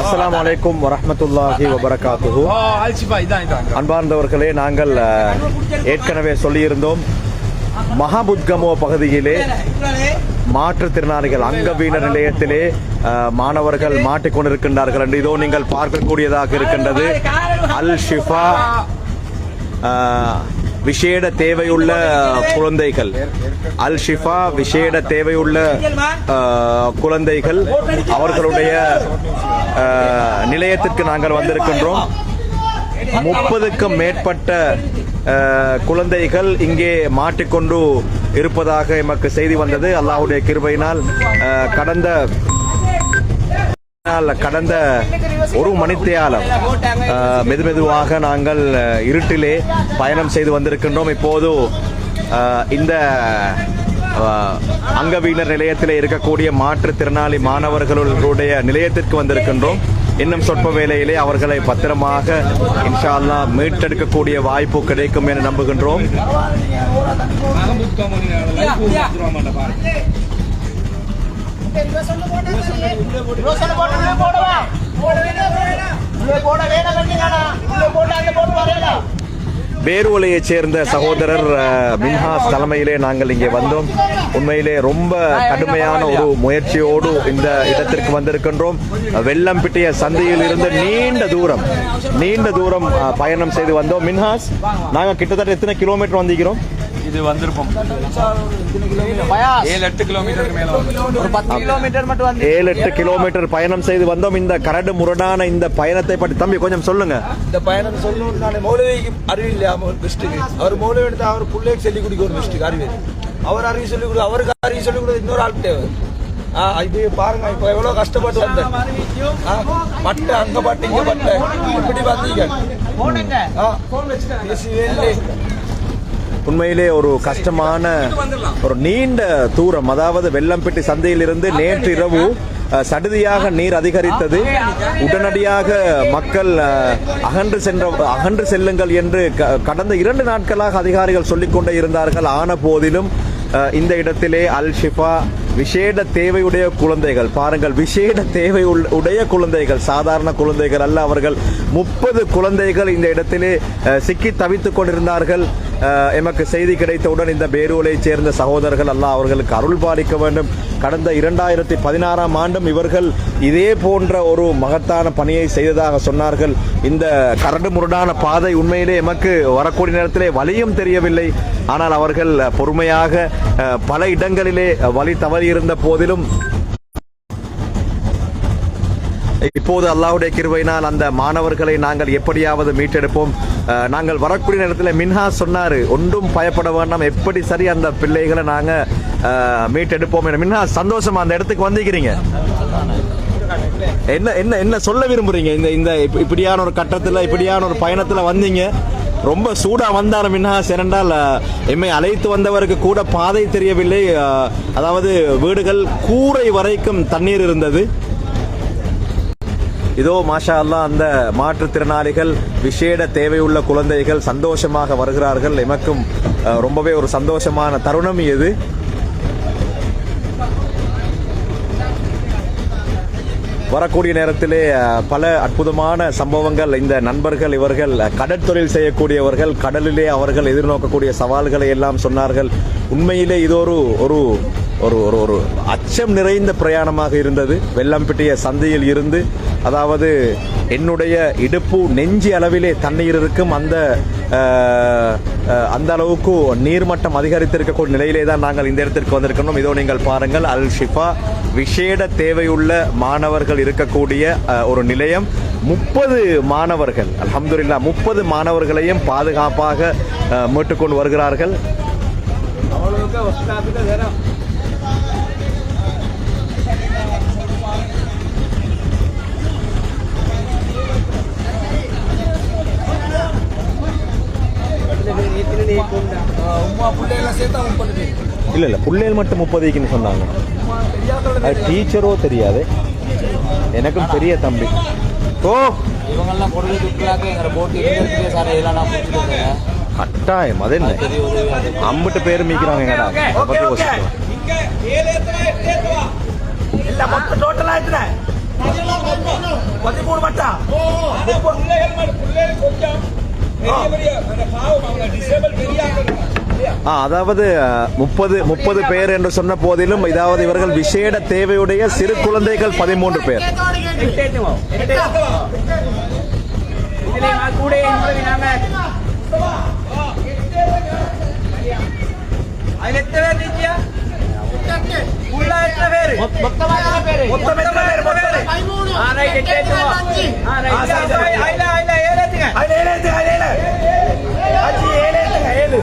அஸ்ஸலாமு அலைக்கும் வரஹ்மத்துல்லாஹி வபரகாத்துஹு. அன்பார்ந்தவர்களே நாங்கள் ஏற்கனவே சொல்லியிருந்தோம் மகாபுத்கமோ பகுதியிலே மாற்றுத்திறனாளிகள் அங்கவீன நிலையத்திலே மாணவர்கள் மாட்டிக்கொண்டிருக்கின்றார்கள் என்று இதோ நீங்கள் பார்க்கக்கூடியதாக இருக்கின்றது. அல் ஷிஃபா விசேட தேவையுள்ள குழந்தைகள். அல் ஷிஃபா விசேட தேவையுள்ள குழந்தைகள். அவர்களுடைய நிலையத்திற்கு நாங்கள் வந்திருக்கின்றோம். முப்பதுக்கும் மேற்பட்ட குழந்தைகள் இங்கே மாட்டிக்கொண்டு இருப்பதாக எமக்கு செய்தி வந்தது. அல்லாஹ்வுடைய கிருபையினால் கடந்த கடந்த ஒரு மணித்தியாலம் மெதுமெதுவாக நாங்கள் இருட்டிலே பயணம் செய்து வந்திருக்கின்றோம். இப்போது இந்த அங்கவீனர் நிலையத்தில் இருக்கக்கூடிய மாற்றுத்திறனாளி மாணவர்களுடைய நிலையத்திற்கு வந்திருக்கின்றோம். இன்னும் சொற்ப வேலையிலே அவர்களை பத்திரமாக இன்ஷா அல்லாஹ் மீட்டெடுக்கக்கூடிய வாய்ப்பு கிடைக்கும் என நம்புகின்றோம். பேருவலையைச் சேர்ந்த சகோதரர் மின்ஹாஸ் தலைமையிலே நாங்கள் இங்கே வந்தோம். உண்மையிலே ரொம்ப கடுமையான ஒரு முயற்சியோடு இந்த இடத்திற்கு வந்திருக்கின்றோம். வெள்ளம் பிட்டிய சந்தையில் இருந்து நீண்ட தூரம் நீண்ட தூரம் பயணம் செய்து வந்தோம். மின்ஹாஸ் நாங்கள் கிட்டத்தட்ட எத்தனை கிலோமீட்டர் வந்திருக்கிறோம்? இது வந்திருப்போம். ஏழு எட்டு கிலோமீட்டருக்கு மேல வந்து ஒரு பத்து கிலோமீட்டர் மட்டும் வந்து ஏழு எட்டு கிலோமீட்டர் பயணம் செய்து வந்தோம். இந்த கரடு முரடான இந்த பயணத்தை பற்றி தம்பி கொஞ்சம் சொல்லுங்க. இந்த பயணம் சொல்லணும்னு நான் மௌலவிக்கு அறிவில்லை டிஸ்ட்ரிக்ட் அவர் மௌலவி எடுத்து அவர் பிள்ளைக்கு சொல்லிக் கொடுக்க ஒரு டிஸ்ட்ரிக்ட் அறிவியல் அவர் அறிவு சொல்லிக் கொடு அவருக்கு அறிவு சொல்லிக் கொடுக்க இன்னொரு ஆள் தேவை ஆ இது பாருங்க இப்போ எவ்வளவு கஷ்டப்பட்டு வந்தேன் பட்டை அங்க பட்டு இங்க பட்டை. இப்படி வந்தீங்க. ஆ. உண்மையிலே ஒரு கஷ்டமான ஒரு நீண்ட தூரம் அதாவது வெள்ளம்பட்டி சந்தையிலிருந்து நேற்று இரவு சடுதியாக நீர் அதிகரித்தது. உடனடியாக மக்கள் அகன்று சென்ற அகன்று செல்லுங்கள் என்று க- கடந்த இரண்டு நாட்களாக அதிகாரிகள் சொல்லிக்கொண்டே இருந்தார்கள். ஆன போதிலும் இந்த இடத்திலே அல் ஷிஃபா விசேட தேவையுடைய குழந்தைகள் பாருங்கள் விசேட தேவை உள்- உடைய குழந்தைகள் சாதாரண குழந்தைகள் அல்ல அவர்கள் முப்பது குழந்தைகள் இந்த இடத்திலே சிக்கி தவித்துக் கொண்டிருந்தார்கள். எமக்கு செய்தி கிடைத்தவுடன் இந்த பேரூரைச் சேர்ந்த சகோதரர்கள் அல்லாஹ் அவர்களுக்கு அருள் பாலிக்க வேண்டும். கடந்த இரண்டாயிரத்தி பதினாறாம் ஆண்டும் இவர்கள் இதே போன்ற ஒரு மகத்தான பணியை செய்ததாக சொன்னார்கள். இந்த கரடு முரடான பாதை உண்மையிலே எமக்கு வரக்கூடிய நேரத்திலே வழியும் தெரியவில்லை. ஆனால் அவர்கள் பொறுமையாக பல இடங்களிலே வழி தவறியிருந்த போதிலும் இப்போது அல்லாஹுடைய கிருவையினால் அந்த மாணவர்களை நாங்கள் எப்படியாவது மீட்டெடுப்போம். நாங்கள் வரக்கூடிய நேரத்தில் மின்ஹா சொன்னாரு ஒன்றும் பயப்பட வேண்டாம். எப்படி சரி அந்த பிள்ளைகளை நாங்க மீட்டெடுப்போம் என மின்ஹா சந்தோஷமா அந்த இடத்துக்கு வந்திருக்கிறீங்க? என்ன என்ன என்ன சொல்ல விரும்புறீங்க? இந்த இந்த இப்ப- இப்படியான ஒரு கட்டத்துல இப்படியான ஒரு பயணத்துல வந்தீங்க. ரொம்ப சூடா வந்தார் மின்ஹா சிறண்டால் எம்மை அழைத்து வந்தவருக்கு கூட பாதை தெரியவில்லை. அதாவது வீடுகள் கூரை வரைக்கும் தண்ணீர் இருந்தது. இதோ மாஷா அல்லா அந்த மாற்றுத்திறனாளிகள் விசேட தேவையுள்ள குழந்தைகள் சந்தோஷமாக வருகிறார்கள். எமக்கும் ரொம்பவே ஒரு சந்தோஷமான தருணம் இது. வரக்கூடிய நேரத்திலே பல அற்புதமான சம்பவங்கள். இந்த நண்பர்கள் இவர்கள் கடற்தொழில் செய்யக்கூடியவர்கள் கடலிலே அவர்கள் எதிர்நோக்கக்கூடிய சவால்களை எல்லாம் சொன்னார்கள். உண்மையிலே இது ஒரு ஒரு ஒரு ஒரு ஒரு அச்சம் நிறைந்த பிரயாணமாக இருந்தது. வெள்ளம்பிட்டிய சந்தையில் இருந்து அதாவது என்னுடைய இடுப்பு நெஞ்சி அளவிலே தண்ணீர் இருக்கும் அந்த அந்த அளவுக்கு நீர்மட்டம் அதிகரித்திருக்கக்கூடிய நிலையிலே தான் நாங்கள் இந்த இடத்திற்கு வந்திருக்கணும் இதோ நீங்கள் பாருங்கள் அல் ஷிஃபா விசேட தேவையுள்ள மாணவர்கள் இருக்கக்கூடிய ஒரு நிலையம். முப்பது மாணவர்கள் அலமதுல்லா முப்பது மாணவர்களையும் பாதுகாப்பாக மீட்டுக்கொண்டு வருகிறார்கள். அவ்வளவுக்கு இல்ல இல்ல பிள்ளைகள் மட்டும் முப்பதுக்குன்னு சொன்னாங்க. அது டீச்சரோ தெரியாது. எனக்கும் பெரிய தம்பி. ஓ இவங்கெல்லாம் கொடுக்க துப்புலாக்க எங்களை போட்டு சார் இதெல்லாம் நான் பிடிச்சிருக்கேன் கட்டாயம் அது என்ன? அம்பிட்டு பேர் மீக்கிறாங்க எங்கடா? அதை பத்தி யோசிக்கிறோம் இல்ல மொத்தம் டோட்டலா எத்தனை? பதிமூணு மட்டும். ஆ, அதாவது முப்பது முப்பது பேர் என்று சொன்ன போதிலும் இதாவது இவர்கள் விசேட தேவையுடைய சிறு குழந்தைகள் பதிமூன்று பேர். மொத்தமா அஞ்சு ஏழு ஏழு.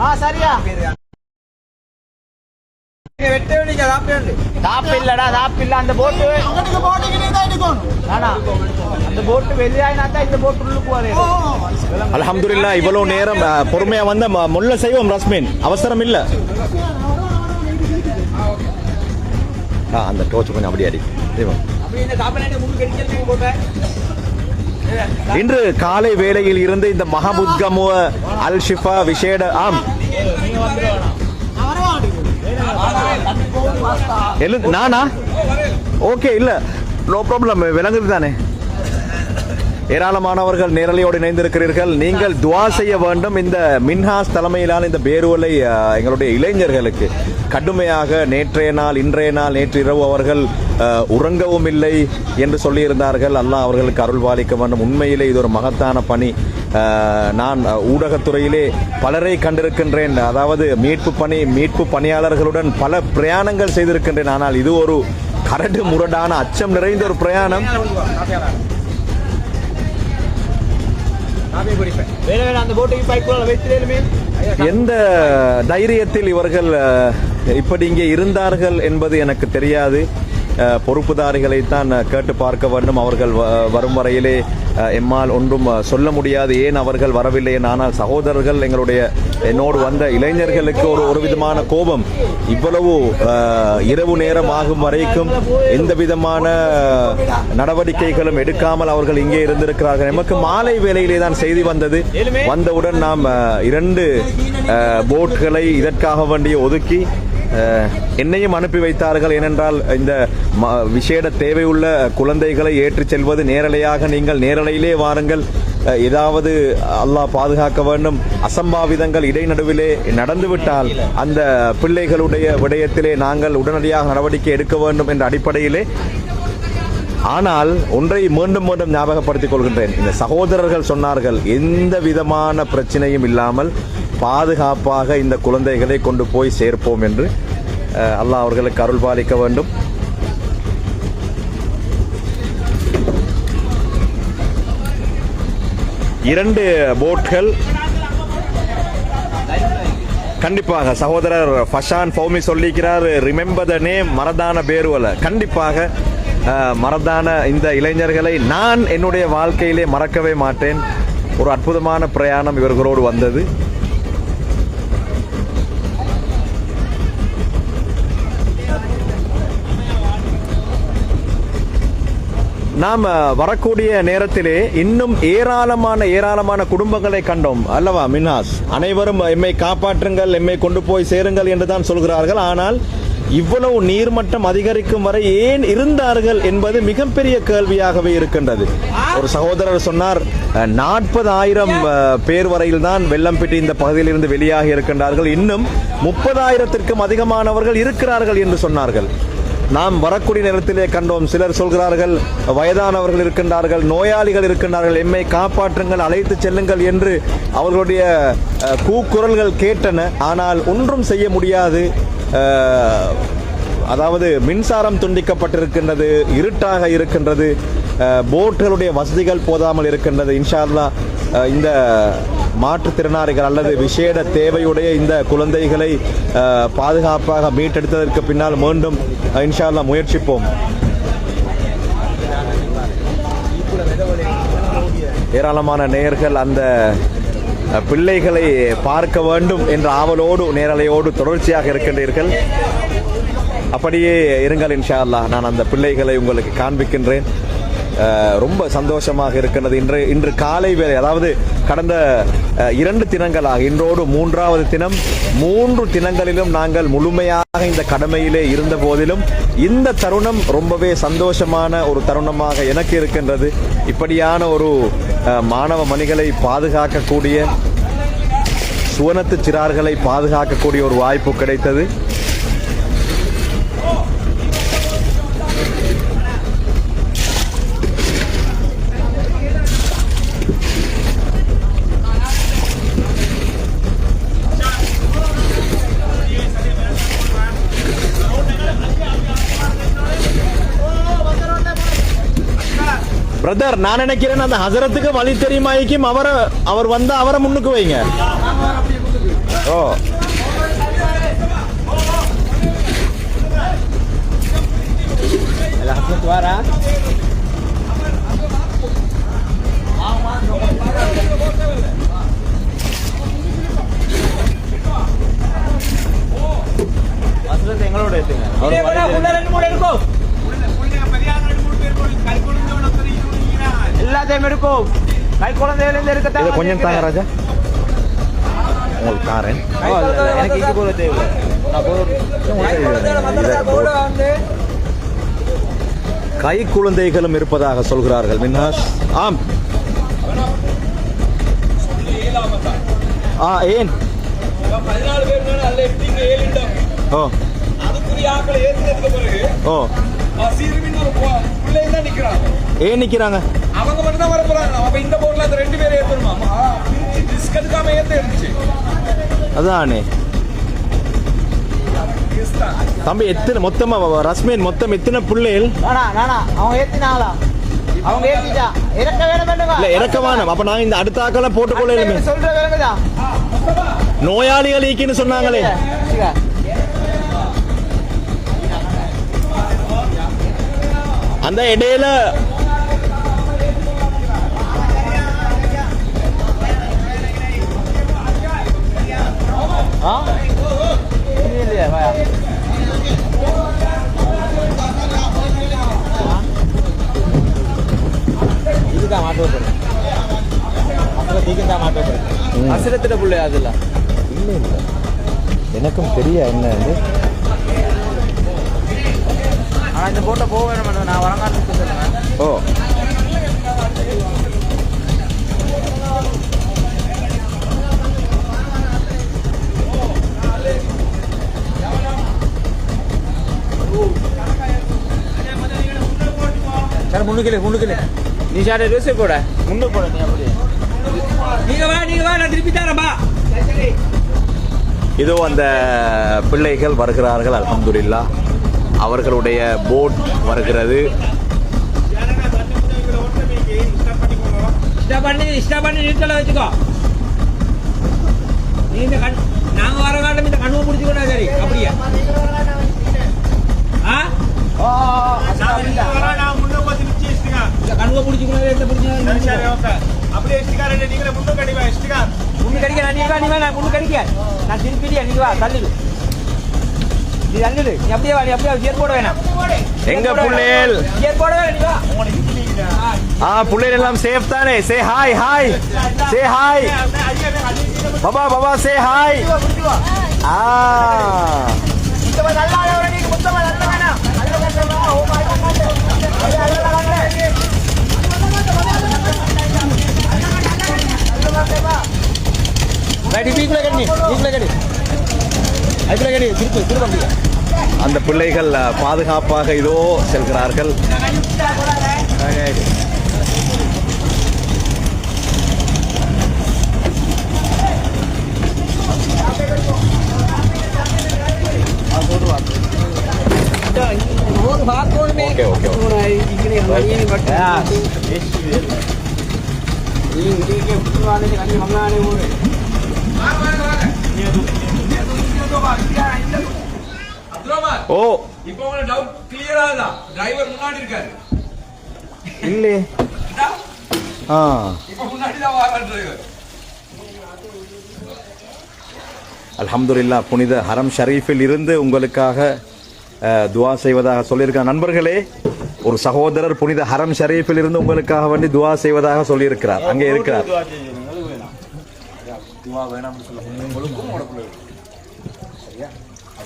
ஆ சரியா அந்த போட்டு நானா அந்த போட்டு வெளியாயினா தான் இந்த போட்டு உள்ளுக்கு வரேன் அல்ஹம்துலில்லாஹ் இவ்வளவு நேரம் பொறுமையா வந்த முல்ல செய்வோம் ரஸ்மின். அவசரம் இல்ல. ஆ, அந்த டோச்சு கொஞ்சம் அப்படியே அடி. இந்த முன்னு போட்டேன் இன்று காலை வேளையில் இருந்து இந்த மஹபுத்கமுவ அல் ஷிஃபா விஷேட ஆம். நானா? ஓகே இல்ல. நோ ப்ராப்ளம் விளங்குது தானே ஏராளமானவர்கள் நேரலையோடு இணைந்திருக்கிறீர்கள். நீங்கள் துவா செய்ய வேண்டும். இந்த மின்ஹாஸ் தலைமையிலான இந்த பேருவலை எங்களுடைய இளைஞர்களுக்கு. கடுமையாக நேற்றைய நாள் இன்றைய நாள் நேற்று இரவு அவர்கள் உறங்கவும் இல்லை என்று சொல்லியிருந்தார்கள். அல்லாஹ் அவர்களுக்கு அருள் பாலிக்க வேண்டும். உண்மையிலே இது ஒரு மகத்தான பணி. நான் ஊடகத்துறையிலே பலரை கண்டிருக்கின்றேன். அதாவது மீட்பு பணி மீட்பு பணியாளர்களுடன் பல பிரயாணங்கள் செய்திருக்கின்றேன். ஆனால் இது ஒரு கரடு முரடான அச்சம் நிறைந்த ஒரு பிரயாணம். எந்த தைரியத்தில் இவர்கள் இப்படி இங்கே இருந்தார்கள் என்பது எனக்கு தெரியாது. பொறுப்புதாரிகளைத்தான் கேட்டு பார்க்க வேண்டும். அவர்கள் வ- வரும் வரையிலே எம்மால் ஒன்றும் சொல்ல முடியாது. ஏன் அவர்கள் வரவில்லை ஆனால் சகோதரர்கள் எங்களுடைய என்னோடு வந்த இளைஞர்களுக்கு ஒரு ஒரு விதமான கோபம். இவ்வளவு இரவு நேரம் ஆகும் வரைக்கும் எந்த விதமான நடவடிக்கைகளும் எடுக்காமல் அவர்கள் இங்கே இருந்திருக்கிறார்கள். நமக்கு மாலை வேலையிலே தான் செய்தி வந்தது. வந்தவுடன் நாம் இரண்டு போட்களை இதற்காக வேண்டிய ஒதுக்கி என்னையும் அனுப்பி வைத்தார்கள் ஏனென்றால் இந்த ம- விசேட தேவையுள்ள குழந்தைகளை ஏற்றிச் செல்வது நேரலையாக நீங்கள் நேரலையிலே வாருங்கள். ஏதாவது அல்லாஹ் பாதுகாக்க வேண்டும். அசம்பாவிதங்கள் இடைநடுவிலே நடந்துவிட்டால் அந்த பிள்ளைகளுடைய விடயத்திலே நாங்கள் உடனடியாக நடவடிக்கை எடுக்க வேண்டும் என்ற அடிப்படையிலே. ஆனால் ஒன்றை மீண்டும் மீண்டும் ஞாபகப்படுத்திக் கொள்கின்றேன். இந்த சகோதரர்கள் சொன்னார்கள் எந்த விதமான பிரச்சனையும் இல்லாமல் பாதுகாப்பாக இந்த குழந்தைகளை கொண்டு போய் சேர்ப்போம் என்று அல்லாஹ் அவர்களுக்கு அருள் பாலிக்க வேண்டும். இரண்டு போட்கள் கண்டிப்பாக சகோதரர் Fashan Fawmi சொல்லிக்கிறார் remember the name Maradana Beruwala கண்டிப்பாக மரதான இந்த இளைஞர்களை நான் என்னுடைய வாழ்க்கையிலே மறக்கவே மாட்டேன். ஒரு அற்புதமான பிரயாணம் இவர்களோடு வந்தது. நாம் வரக்கூடிய நேரத்திலே இன்னும் ஏராளமான ஏராளமான குடும்பங்களை கண்டோம் அல்லவா மின்ஹாஸ்? அனைவரும் எம்மை காப்பாற்றுங்கள் எம்மை கொண்டு போய் சேருங்கள் என்று தான் சொல்கிறார்கள். ஆனால் இவ்வளவு நீர்மட்டம் அதிகரிக்கும் வரை ஏன் இருந்தார்கள் என்பது மிகப்பெரிய கேள்வியாகவே இருக்கின்றது. ஒரு சகோதரர் சொன்னார் நாற்பது ஆயிரம் பேர் வரையில் தான் வெள்ளம் பெற்று இந்த பகுதியிலிருந்து வெளியாகி இருக்கின்றார்கள். இன்னும் முப்பதாயிரத்திற்கும் அதிகமானவர்கள் இருக்கிறார்கள் என்று சொன்னார்கள். நாம் வரக்கூடிய நேரத்திலே கண்டோம் சிலர் சொல்கிறார்கள் வயதானவர்கள் இருக்கின்றார்கள் நோயாளிகள் இருக்கின்றார்கள் எம்மை காப்பாற்றுங்கள் அழைத்து செல்லுங்கள் என்று அவர்களுடைய கூக்குரல்கள் கேட்டன. ஆனால் ஒன்றும் செய்ய முடியாது. அதாவது மின்சாரம் துண்டிக்கப்பட்டிருக்கின்றது இருட்டாக இருக்கின்றது போட்டுகளுடைய வசதிகள் போதாமல் இருக்கின்றது. இன்ஷால்லா இந்த மாற்றுத்திறனாளிகள் அல்லது விசேட தேவையுடைய இந்த குழந்தைகளை அஹ், பாதுகாப்பாக மீட்டெடுத்ததற்கு பின்னால் மீண்டும் இன்ஷால்லா இன்ஷா அல்லாஹ் முயற்சிப்போம். ஏராளமான நேயர்கள் அந்த பிள்ளைகளை பார்க்க வேண்டும் என்ற ஆவலோடு நேரலையோடு தொடர்ச்சியாக இருக்கின்றீர்கள். அப்படியே இருங்கள் இன்ஷா அல்லாஹ் நான் அந்த பிள்ளைகளை உங்களுக்கு காண்பிக்கின்றேன். ரொம்ப சந்தோஷமாக இருக்கின்றது இன்று இன்று காலை வேலை அதாவது கடந்த இரண்டு தினங்களாக இன்றோடு மூன்றாவது தினம் மூன்று தினங்களிலும் நாங்கள் முழுமையாக இந்த கடமையிலே இருந்த போதிலும் இந்த தருணம் ரொம்பவே சந்தோஷமான ஒரு தருணமாக எனக்கு இருக்கின்றது. இப்படியான ஒரு மாணவ மணிகளை பாதுகாக்கக்கூடிய சுவனத்து சிறார்களை பாதுகாக்கக்கூடிய ஒரு வாய்ப்பு கிடைத்தது. பிரதர் நான் நினைக்கிறேன் அந்த ஹசரத்துக்கு வழி தெரியுமாய்க்கும் அவரை அவர் வந்தா அவரை முன்னுக்கு வைங்க. ஓ. எங்களோட எடுத்துங்க அவர் வழி தெரியும். எல்லாத்தையும் எடுக்கும் கை குழந்தையிலிருந்து இருக்க இதை கொஞ்சம் தாங்க ராஜா. உங்களுக்கு தாரேன். எனக்கு இது போல தேவை. நான் போதும் கை குழந்தைகளும் இருப்பதாக சொல்கிறார்கள். மின்ஹாஸ் ஆம். ஆ ஏன்? ஓ. பிறகு ஓ. சீர்மின் ஒரு பிள்ளைங்க தான் நிக்கிறாங்க. ஏன் நிக்கிறாங்க? அவங்க மட்டும் தான் வர போறாங்க. அப்ப இந்த போர்ட்ல அந்த ரெண்டு பேரும் ஏத்தணுமா? ரிஸ்க் எடுக்காம ஏத்த இருந்துச்சு அதானே. தம்பி எத்தனை மொத்தமா ரஸ்மின் மொத்தம் எத்தனை பிள்ளைகள்? அவங்க ஏத்தினாங்களா? அவங்க ஏத்திட்டா? இறக்க வேணும் இல்ல இறக்கமான அப்ப நான் இந்த அடுத்த ஆக்கெல்லாம் போட்டுக்கொள்ள சொல்ற நோயாளிகள் ஈக்கின்னு சொன்னாங்களே. அந்த இடையில ஆ? இல்ல, இல்லையா இதுதான் மாட்டு வைப்பது அப்புறம் தீக்கந்தான் மாட்டு வைப்பது அசிரத்திட பிள்ளை அதுல இல்ல. இல்ல எனக்கும் தெரிய என்ன வந்து ஆனா இந்த போட்டோ போக வேணும் நான் வரங்காட்டு சொல்லுவேன் ஓ. சார் முன்னுக்கிலே முன்னுக்கிலே நீ சார் ரோசை போட. முன்னு போட நீ அப்படியே. நீங்க வா நீங்க வா நான் திருப்பி தரேன்பா இதோ அந்த பிள்ளைகள் வருகிறார்கள் அல்ஹம்துலில்லா அவர்களுடைய போட் வருகிறது. இஷ்ட பண்ணி இஷ்ட பண்ணி நீட்டல வச்சுக்கோ. நீ இந்த கண் நாங்க வர காட்டம் இந்த கண்ணுவை பிடிச்சுக்கோனா சரி அப்படியே. கண்ணுவை பிடிச்சுக்கணும் எந்த பிடிச்சுக்கணும் முன்னு கடிக்க நான் நீ வா நீ வா நான் முன்னு கடிக்க நான் திருப்பிடியா நீ வா தள்ளிடு. நீ தள்ளிடு நீ அப்படியே வா நீ அப்படியே கியர் போட வேணாம். எங்க புள்ளைகள் கியர் போட வேணாம் நீ வா. ஆ புள்ளைகள் எல்லாம் சேஃப் தானே? Say hi hi say hi Baba பாபா சே ஹாய் ஆ. ரைட் வீக்குள்ள கட்டி வீக்குள்ள கட்டி அதுக்குள்ள கட்டி திருப்பி திரும்ப அப்படியே அந்த பிள்ளைகள் பாதுகாப்பாக இதோ செல்கிறார்கள். ஓகே ஓகே அப்துல்ரஹ்மான், ஓ. இப்போ உங்களுக்கு டவுட் கிளியரா தான் டிரைவர் முன்னாடி இருக்காரு. இல்லே. ஆ. இப்போ முன்னாடி தான் வர டிரைவர் அல்ஹம்துலில்லாஹ் புனித ஹரம் ஷரீஃபில் இருந்து உங்களுக்காக துஆ செய்வதாக சொல்லியிருக்காங்க நண்பர்களே ஒரு சகோதரர் புனித ஹரம் ஷரீஃபில் இருந்து உங்களுக்காக வேண்டி துவா செய்வதாக சொல்லியிருக்கிறார். அங்கே இருக்கிறார் துவா வேணாம்னு சொல்ல உங்களுக்கும் உங்களோட பிள்ளை சரியா அப்படியா ஓ துவா வேணாம்னு சொல்ல அப்படி அப்ப எங்களுக்கு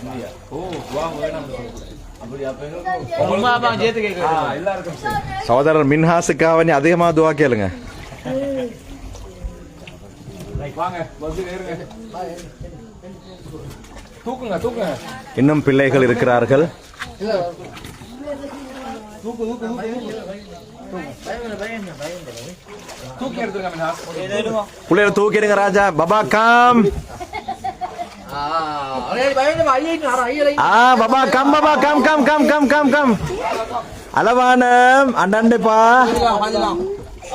சகோதரர் மின்ஹாஸுக்காக வேண்டி அதிகமா துவா கேளுங்க. வாங்க பஸ்ஸில் ஏறுங்க. தூக்குங்க தூக்குங்க. இன்னும் பிள்ளைகள் இருக்கிறார்கள். தூக்கி எடுத்துருங்க மினாஸ் பிள்ளைகளை தூக்கிடுங்க ராஜா. பபா காம். பபா come Baba come come come come come come. அளவான அண்ணன்ப்பா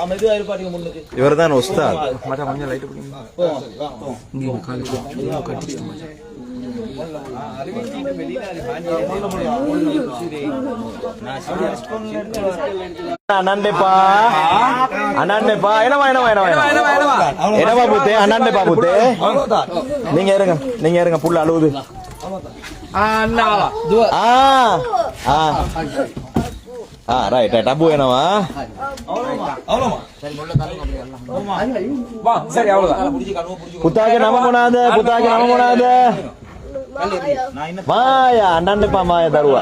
மெதுவா இருப்பாருங்க உஸ்தாத். கொஞ்சம் லைட் அண்ணன்ப்பா அண்ணன்ப்பா என்னவா என்னவா என்னவா என்னவா என்னவா பூத்தே? அண்ணன்ப்பா பூத்தே? அவ்வளவுதான் நீங்க இருங்க நீங்க இருங்க புள்ள அழுவுது. ஆ ஆ. ஆ ரைட் ரைட் அப்பு என்னவா புத்தாக்கு நம்ம போனாத புத்தாக்கு நம்ம போனாத மாயா அண்ணன்ப்பா மாயா தருவா.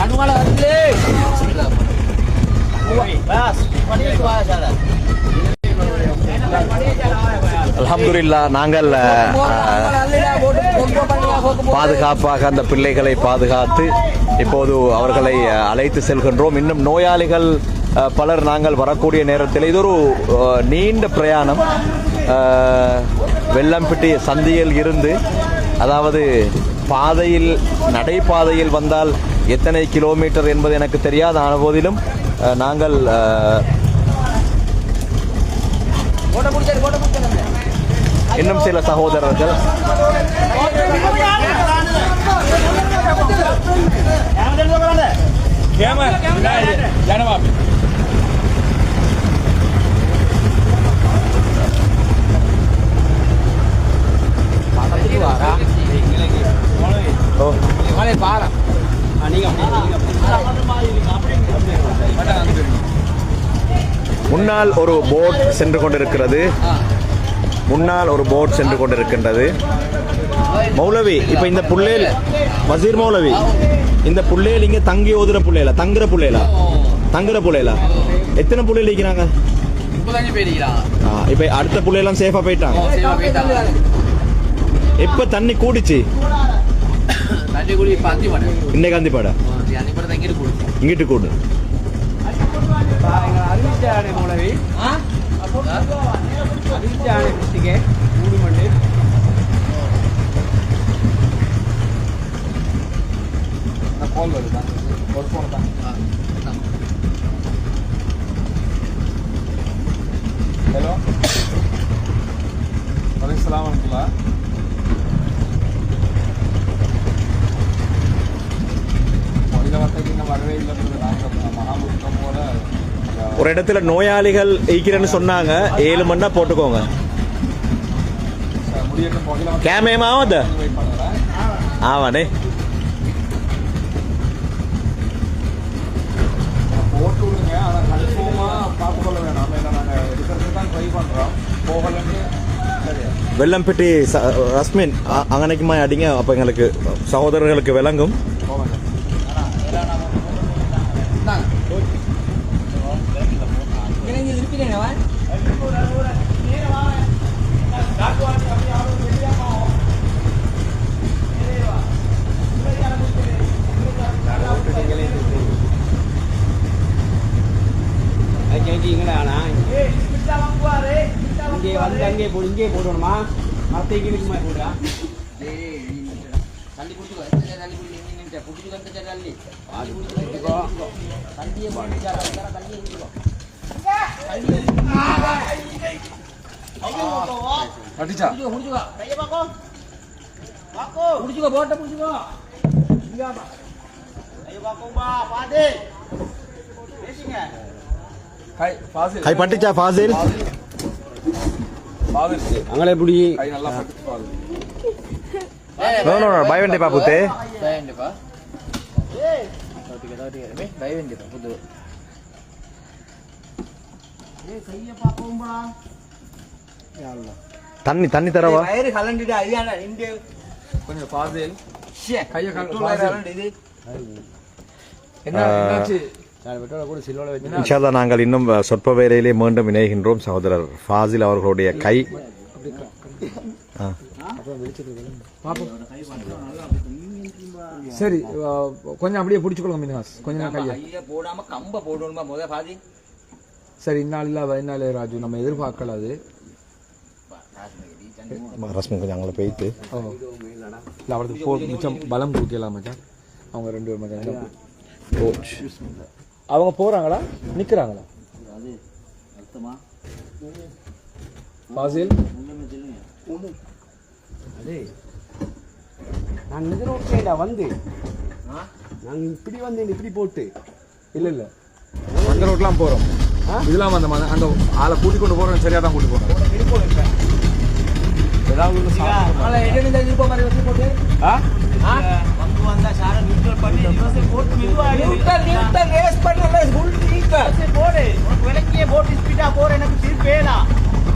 அன்னைக்கு வரவா அல்ஹம்துலில்லா நாங்கள் பாதுகாப்பாக அந்த பிள்ளைகளை பாதுகாத்து இப்போது அவர்களை அழைத்து செல்கின்றோம். இன்னும் நோயாளிகள் பலர் நாங்கள் வரக்கூடிய நேரத்தில் இது ஒரு நீண்ட பிரயாணம். வெள்ளம்பிட்டி சந்தியில் இருந்து அதாவது பாதையில் நடைபாதையில் வந்தால் எத்தனை கிலோமீட்டர் என்பது எனக்கு தெரியாது ஆன போதிலும் நாங்கள் இன்னும் சில சகோதரர்கள் ஜனவா முன்னால் ஒரு போட் சென்று கொண்டிருக்கிறது. முன்னால் ஒரு போட் சென்று கொண்டிருக்கின்றது. மௌலவி இப்ப இந்த புள்ளேல் வசீர் மௌலவி இந்த புள்ளேல் இங்க தங்கி ஓதுற புள்ளையில தங்குற புள்ளையில தங்குற புள்ளையில எத்தனை புள்ளையில இருக்கிறாங்க ஆ, இப்ப அடுத்த புள்ளையெல்லாம் சேஃபா போயிட்டாங்க. எப்ப தண்ணி கூடிச்சு? இன்னைக்கு அந்திப்பாட இங்கிட்டு கூடு அறிவிச்சானே மூலவி அறிவிச்சானே குட்டிக்கு மூணு மணி இன்னும் வரவே நாங்கள் மகாமுகம் போல ஒரு இடத்துல நோயாளிகள் ஈக்கிறேன்னு சொன்னாங்க ஏழு மணி நேரம் போட்டுக்கோங்க. கேமேம் மொழில ஆவானே. வெயிட் பண்ணுறேன் ஆனால் கன்ஃபார்மாக பார்த்துக்கொள்ள வேணாம் ஏன்னா நாங்கள் எடுக்கிறதுக்கு தான் ட்ரை பண்ணுறோம் போகலன்னு ச- ரஸ்மின் அங்கனைக்குமா அடிங்க அப்போ எங்களுக்கு சகோதரர்களுக்கு விளங்கும். வந்து அங்கே போ இங்கே போடணுமா மரத்தை கீழே போடுறா அடிச்சா? போட்ட பாசில். கை பட்டுச்சா ஃபாசில் பாசில் அங்கே புடி கை நல்லா பட்டுச்சு பாசில் நோ நோ நோ பயவண்டி பாப்புத்தே தண்ணி தண்ணி தரவா? வயிறு கலண்டுட்டு அரியானா நின்று கொஞ்சம் பாசில் ஷே கையை கல- பெட்ரோல் பாசில். கலண்டு இது என்ன என்னாச்சு? இன்ஷால்லா நாங்கள் இன்னும் சொற்ப வேலையிலே மீண்டும் இணைகின்றோம் சகோதரர் ஃபாசில் அவர்களுடைய கை. சரி கொஞ்சம் அப்படியே பிடிச்சுக்கொள்ளுங்க மினிஹாஸ். கொஞ்சம் கையை. கையில போடாம கம்ப போடணுமா முத பாதி சரி இந்நாள் இல்ல இந்நாள் ராஜு. நம்ம எதிர்பார்க்கல அது ரஸ்மி கொஞ்சம் அங்கே போயிட்டு ஓ. இல்லை அவருக்கு போ மிச்சம் பலம் கொடுக்கலாம் மச்சான்? அவங்க ரெண்டு பேர் மச்சான். அவங்க போறாங்களா? நிக்கிறாங்களா? பாசில் நான் இந்த ரோட்ல வந்து. நாங்க இப்படி வந்தேன் இப்படி போட்டு? இல்ல இல்ல. அந்த ரோட்லாம் போறோம். இதெல்லாம் அந்த ம- அந்த ஆளை கூட்டி கொண்டு போறோம் சரியா தான் கூட்டி போறோம். ஏதாவது சார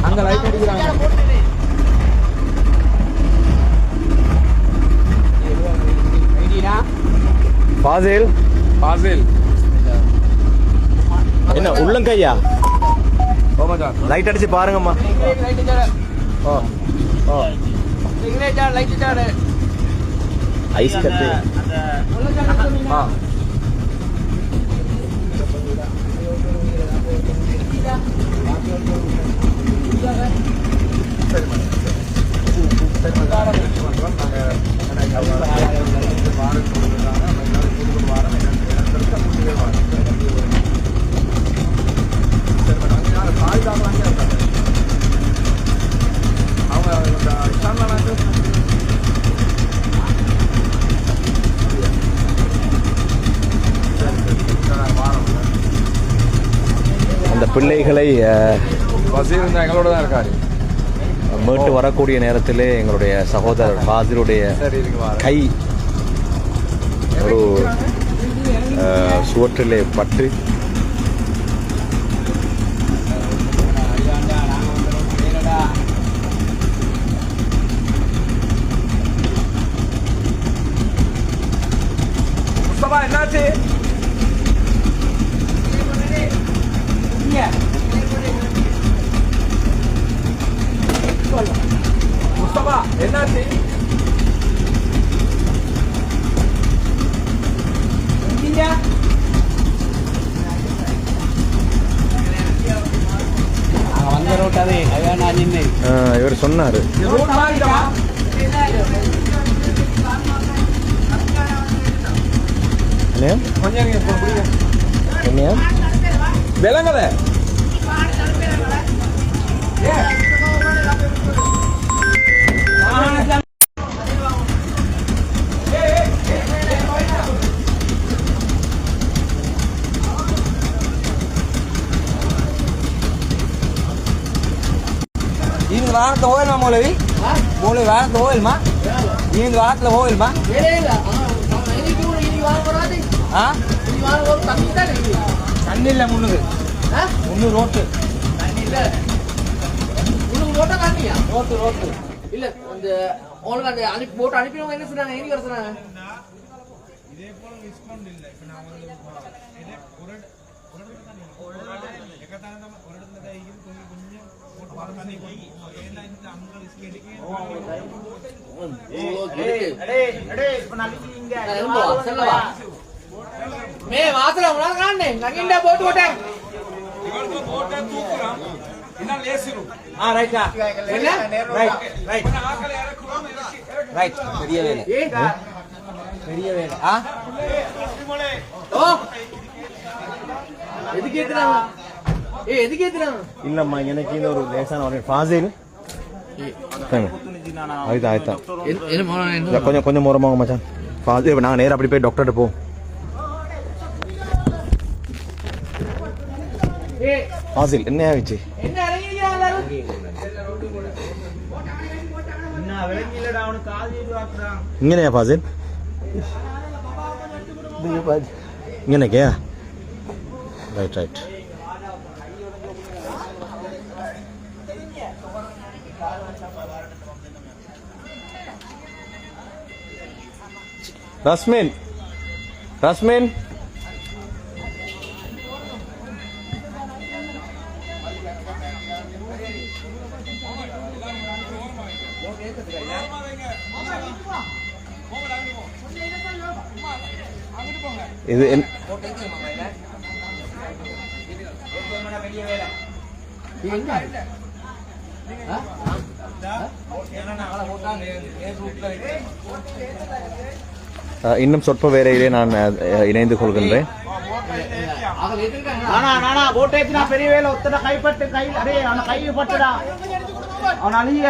அங்க லைட் அடிக்கிறாங்க. ஃபாசில் பாசில். என்ன உள்ளங்கையா? லைட் அடிச்சு பாருங்கம்மா. ஓ ஓ. ஐஸ் கட்டு. ஆ அந்த பசீர் இருந்தா எங்களோட தான் இருக்காரு. மீட்டு வரக்கூடிய நேரத்திலே எங்களுடைய சகோதரர் வாரம் கை ஒரு சுவற்றிலே பட்டு முஸ்தபா என்னாச்சு முஸ்தபா என்னாச்சு வந்த ரோட்டாவே அதான் நான் நின்று அஹ், இவர் சொன்னாரு ரோட் மாறிட்டா என்னையா கொஞ்சம் இருங்க, இப்ப புரியுது. என்னையா விலங்கல இந்த வாரத்தை ஓயில்மா மௌலவி மௌலவி வாரத்தை ஓயில்மா இந்த வாரத்தில் ஓயில்மா ஆ தண்ணி இல்லை முன்னுக்கு முன்னு ரோட்டு. ரோட்டு ரோட்டு இல்ல அந்த உங்களுக்கு அந்த அனுப்பி போட்டு அனுப்பினவங்க என்ன சொன்னாங்க? எங்க வர சொன்னாங்க? மே வாசல உனக்கு காணே நகிண்டா போட்டு போட்டேன் ஆ ரைட்டா என்ன ரைட் ரைட் ரைட் பெரிய வேலை பெரிய வேலை ஆ ஓ எதுக்கு ஏத்துறாங்க எதுக்கு ஏத்துறாங்க இல்லம்மா எனக்கு இந்த ஒரு லேசான ஒரு ஃபாசில் ஆயிட்டா ஆயிட்டா என்ன மோன இல்ல, கொஞ்சம் கொஞ்சம் ஓரமாக மச்சான் ஃபாசில் நாங்கள் நேரா அப்படி போய் டாக்டர்கிட்ட போ ஏய் ஃபாசில் என்ன ஆயிடுச்சு என்ன இறங்கியா எல்லாரும் என்ன விளங்கிலடா ரஸ்மின் ரஸ்மின். இது என்- இன்னும் சொற்ப வேலையிலே நான் இணைந்து கொள்கின்றேன். நானா பெரிய வேலை ஒத்தனை கைப்பட்டு கை அரே அவனை கைப்பட்டுடா அவன் அழிய.